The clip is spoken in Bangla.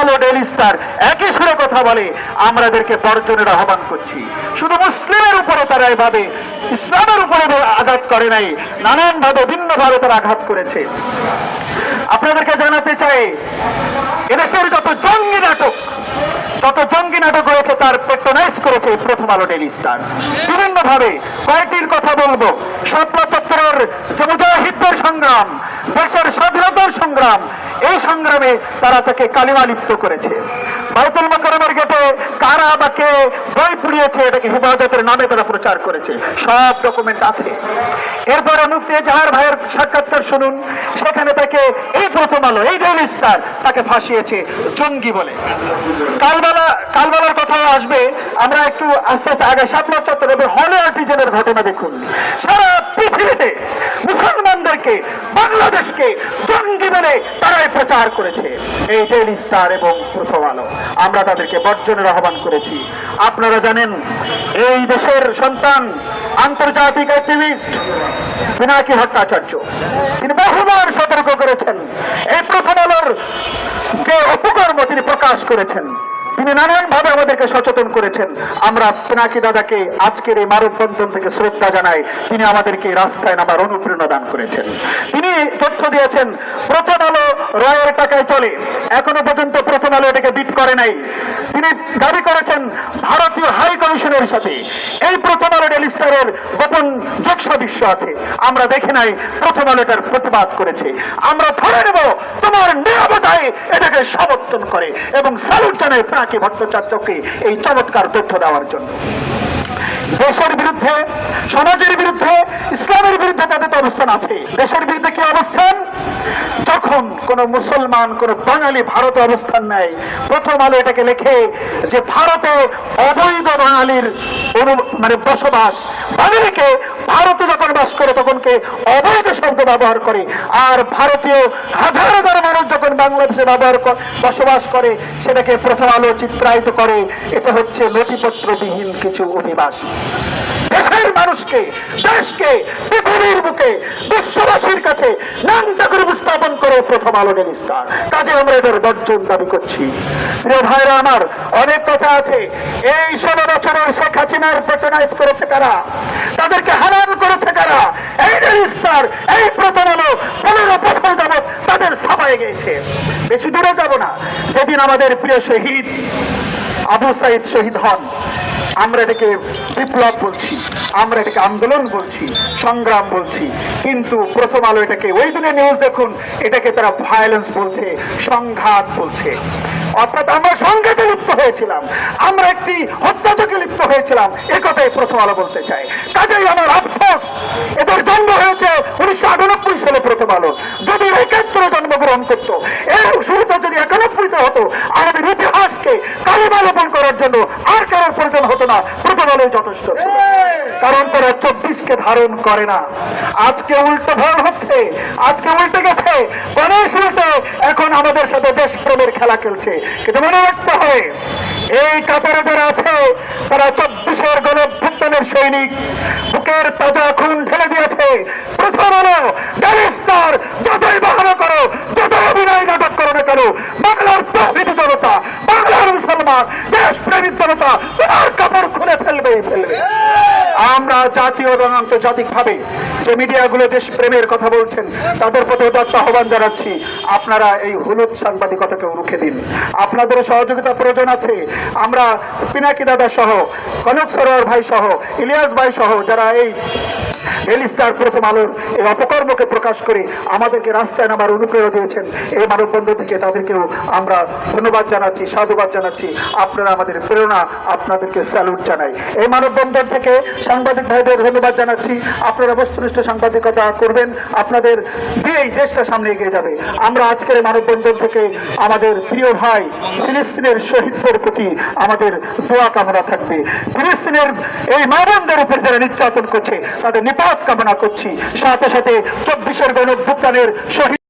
আলো ডেলি স্টার একই সুরে কথা বলে আমরা এদেরকে বর্জনের আহ্বান করছি। শুধু মুসলিমের উপরে তারা এভাবে, ইসলামের উপরে আঘাত করে নাই, নানানভাবে ভিন্নভাবে তারা আঘাত করেছে। আপনাদেরকে জানাতে চাই, এদেশের যত জঙ্গি নাটক, যত জঙ্গি নাটক হয়েছে তার পেট্রোনাইজ করেছে প্রথম আলো ডেলি স্টার বিভিন্ন ভাবে কয়েকটির কথা বলব। শাপলা চত্বরের যে মুজাহিদদের সংগ্রাম, দেশের স্বাধীনতার সংগ্রাম এই সংগ্রামে তারা তাকে কালিমা লিপ্ত করেছে। বাইতুল মোকাররমের গেটে কারা বা কে বই পুড়িয়েছে, এটাকে হেফাজতের নামে তারা প্রচার করেছে। সব ডকুমেন্ট আছে। এরপরে মুফতি জাহার ভাইয়ের সাক্ষাৎকার শুনুন। সেখানে তাকে এই প্রথম আলো, এই ডেইলি স্টার তাকে ফাঁসিয়েছে জঙ্গি বলে। কালবেলা, কালবেলার কথা আসবে। আমরা একটু আস্তে আস্তে আগে শাপলা চত্বর এবং হলে আর্টিজেনের ঘটনা দেখুন। সারা পৃথিবীতে মুসলমানদেরকে, বাংলাদেশকে জঙ্গি বলে তারাই প্রচার করেছে। এই ডেইলি স্টার এবং প্রথম আলো। আমরা তাদেরকে বর্জনের আহ্বান করেছি। আপনারা জানেন, এই দেশের সন্তান, আন্তর্জাতিক অ্যাক্টিভিস্ট পিনাকি ভট্টাচার্য, তিনি বহুবার সতর্ক করেছেন। এই প্রথম আলোর যে অপকর্ম তিনি প্রকাশ করেছেন, তিনি নানানভাবে আমাদেরকে সচেতন করেছেন। আমরা পিনাকি দাদাকে আজকের এই মানববন্ধন থেকে শ্রদ্ধা জানাই, তিনি আমাদেরকে রাস্তায় নামার অনুপ্রেরণা দান করেছেন। তিনি তথ্য দিয়েছেন, প্রথম আলো রয়ের টাকায় চলে। এখনও পর্যন্ত প্রথম আলো এটাকে বিট করে নাই। তিনি দাবি করেছেন ভারতীয় হাই কমিশনের সাথে। এই প্রথম আলো ডেলিস্টারের গোপন যোগ সাদৃশ্য আছে। আমরা দেখে নাই, প্রথম আলো এটার প্রতিবাদ করেছে। আমরা ধরে নেব, তোমার নিরাপত্তায় এটাকে সমর্থন করে এবং স্যালুট জানায় প্রাকি ভট্টাচার্যকে এই চমৎকার তথ্য দেওয়ার জন্য। দেশের বিরুদ্ধে, সমাজের বিরুদ্ধে, ইসলামের বিরুদ্ধে তাদের তো অবস্থান আছে। দেশের বিরুদ্ধে কি অবস্থান? যখন কোন মুসলমান, কোন বাঙালি ভারতে অবস্থান নেয়, প্রথম আলো এটাকে লেখে যে ভারতে অবৈধ বাঙালির মানে বসবাস। বাঙালিকে ভারতে যখন বাস করে, তখন তখনকে অবৈধ শব্দ ব্যবহার করে। আর ভারতীয় হাজার হাজার যখন বাংলাদেশে ব্যবহার বসবাস করে, সেটাকে প্রথম আলো চিত্রায়িত করে। এটা হচ্ছে নথিপত্রবিহীন কিছু অধিবাসী দেশের মানুষকে, দেশকে, পৃথিবীর বুকে, বিশ্ববাসীর কাছে নামটা করে উপস্থাপন করে প্রথম আলো ডেলি কাজে আমরা এদের বর্জন দাবি করছি। প্রিয় ভাইরা আমার, অনেক কথা আছে। এই ষোলো বছরের শেখ হাসিনার পেট্রোনাইজ করেছে কারা? তাদেরকে হারাল করেছে কারা? এই ডেলি এই প্রথম আলো সাফাই গিয়েছে। বেশি দূরে যাব না। যেদিন আমাদের প্রিয় শহীদ আবু সাইদ শহীদ হন, আমরা এটাকে বিপ্লব বলছি, আমরা এটাকে আন্দোলন বলছি, সংগ্রাম বলছি। কিন্তু প্রথম আলো এটাকে, ওই দিনে নিউজ দেখুন, এটাকে তারা ভায়োলেন্স বলছে, সংঘাত বলছে। অর্থাৎ আমরা সংঘাতে লিপ্ত হয়েছিলাম। আমরা একটি হত্যাযোগে লিপ্ত হয়েছিলাম। এ কথাই প্রথম আলো বলতে চাই। কাজেই আমার আফসোস, এদের জন্ম হয়েছে উনিশশো আটানব্বই সালে প্রথম আলো। যদি একাত্তরে জন্মগ্রহণ করতো, এর শুরুটা যদি একানব্বইতে হতো, আমাদের ইতিহাসকে কালিমালোপন করার জন্য আর কারোর প্রয়োজন হতো না। প্রথম আলোই যথেষ্ট ছিল। কারণ তারা চব্বিশকে ধারণ করে না। আজকে উল্টো ভয় হচ্ছে। আজকে উল্টে গেছে। গণেশ উল্টে। এখন আমাদের সাথে দেশপ্রেমের খেলা খেলছে। কিন্তু মনে রাখতে হবে, এই কাতারে যারা আছে, তারা চব্বিশের গণভ্যুত্থানের সৈনিক। বুকের তাজা খুন ঢেলে দিয়েছে। প্রথম আলো ড্যালিস্টার যতই বাহানো করো যতই অভিনয় নাটক করো না কেন বাংলার তহিদ জনতা বাংলার মুসলমান দেশ প্রেমিক জনতা তোমার কাপড় খুলে ফেলবে ফেলবে আমরা জাতীয় এবং আন্তর্জাতিক ভাবে যে মিডিয়াগুলো দেশ প্রেমের কথা বলছেন, তাদের প্রতি উদাত্ত আহ্বান জানাচ্ছি। আপনারা এই হলুদ সাংবাদিকতাকে রুখে দিন। আপনাদের সহযোগিতা প্রয়োজন আছে। আমরা পিনাকি দাদা সহ কনক সরোয়ার ভাই সহ ইলিয়াস ভাই সহ যারা এই ডেলি স্টার প্রথম আলোর এই অপকর্মকে প্রকাশ করে আমাদেরকে রাস্তায় নামার অনুপ্রেরণা দিয়েছেন। এই মানববন্ধন থেকে তাদেরকেও আমরা ধন্যবাদ জানাচ্ছি, সাধুবাদ জানাচ্ছি। আপনারা আমাদের প্রেরণা, আপনাদেরকে স্যালুট জানাই। এই মানববন্ধন থেকে সাংবাদিক ভাইদের ধন্যবাদ জানাচ্ছি। আপনারা বস্তুনিষ্ঠ সাংবাদিকতা করবেন, আপনাদের দিয়েই দেশটা সামনে এগিয়ে যাবে। আমরা আজকের এই মানববন্ধন থেকে আমাদের প্রিয় ভাই ফিলিস্তিনের শহীদদের প্রতি আমাদের দোয়া কামনা থাকবে। ফিলিস্তিনের এই মানবদের উপর যারা নির্যাতন করছে, তাদের নিপাত কামনা করছি। সাথে সাথে চব্বিশের গণ শহীদ